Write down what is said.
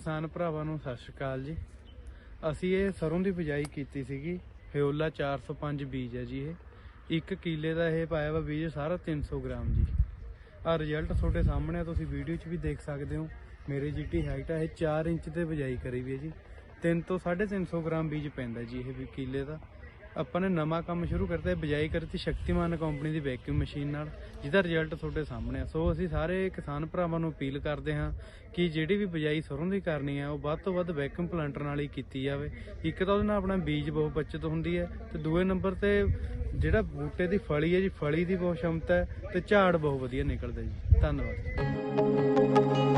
ਕਿਸਾਨ ਭਰਾਵਾਂ ਨੂੰ ਸਤਿ ਸ਼੍ਰੀ ਅਕਾਲ ਜੀ। ਅਸੀਂ ਇਹ ਸਰੋਂ ਦੀ ਬਿਜਾਈ ਕੀਤੀ ਸੀਗੀ। ਫਿਓਲਾ 405 ਬੀਜ ਹੈ ਜੀ ਇਹ। ਇੱਕ ਕਿਲੇ ਦਾ ਇਹ ਪਾਇਆ ਵਾ ਬੀਜ ਸਾਰਾ 300 ਗ੍ਰਾਮ ਜੀ। ਆ ਰਿਜ਼ਲਟ ਤੁਹਾਡੇ ਸਾਹਮਣੇ ਆ, ਤੁਸੀਂ ਵੀਡੀਓ 'ਚ ਵੀ ਦੇਖ ਸਕਦੇ ਹੋ। ਮੇਰੇ ਜਿੱਟੀ ਹਾਈਟ ਆ, ਇਹ 4 ਇੰਚ ਤੇ ਬਿਜਾਈ ਕਰੀ ਵੀ ਹੈ ਜੀ। 3 ਤੋਂ 350 ਗ੍ਰਾਮ ਬੀਜ ਪੈਂਦਾ ਜੀ ਇਹ ਵੀ ਕਿਲੇ ਦਾ। ਆਪਾਂ ਨੇ ਨਵਾਂ ਕੰਮ ਸ਼ੁਰੂ ਕਰਤਾ ਹੈ, ਬਿਜਾਈ ਕਰਤੀ ਸ਼ਕਤੀਮਾਨ ਕੰਪਨੀ ਦੀ ਵੈਕਿਊਮ ਮਸ਼ੀਨ ਨਾਲ, ਜਿਹਦਾ ਰਿਜ਼ਲਟ ਤੁਹਾਡੇ ਸਾਹਮਣੇ ਆ। ਸੋ ਅਸੀਂ ਸਾਰੇ ਕਿਸਾਨ ਭਰਾਵਾਂ ਨੂੰ ਅਪੀਲ ਕਰਦੇ ਹਾਂ ਕਿ ਜਿਹੜੀ ਵੀ ਬਿਜਾਈ ਸਰੋਂ ਦੀ ਕਰਨੀ ਆ, ਉਹ ਵੱਧ ਤੋਂ ਵੱਧ ਵੈਕਿਊਮ ਪਲਾਂਟਰ ਨਾਲ ਹੀ ਕੀਤੀ ਜਾਵੇ। ਇੱਕ ਤਾਂ ਉਹਦੇ ਨਾਲ ਆਪਣਾ ਬੀਜ ਬਹੁਤ ਬਚਤ ਹੁੰਦੀ ਹੈ ਤੇ ਦੂਏ ਨੰਬਰ ਤੇ ਜਿਹੜਾ ਬੂਟੇ ਦੀ ਫਲੀ ਹੈ ਜੀ, ਫਲੀ ਦੀ ਬਹੁਤ ਸ਼ਮਤਾ ਹੈ ਤੇ ਝਾੜ ਬਹੁਤ ਵਧੀਆ ਨਿਕਲਦਾ ਜੀ। ਧੰਨਵਾਦ।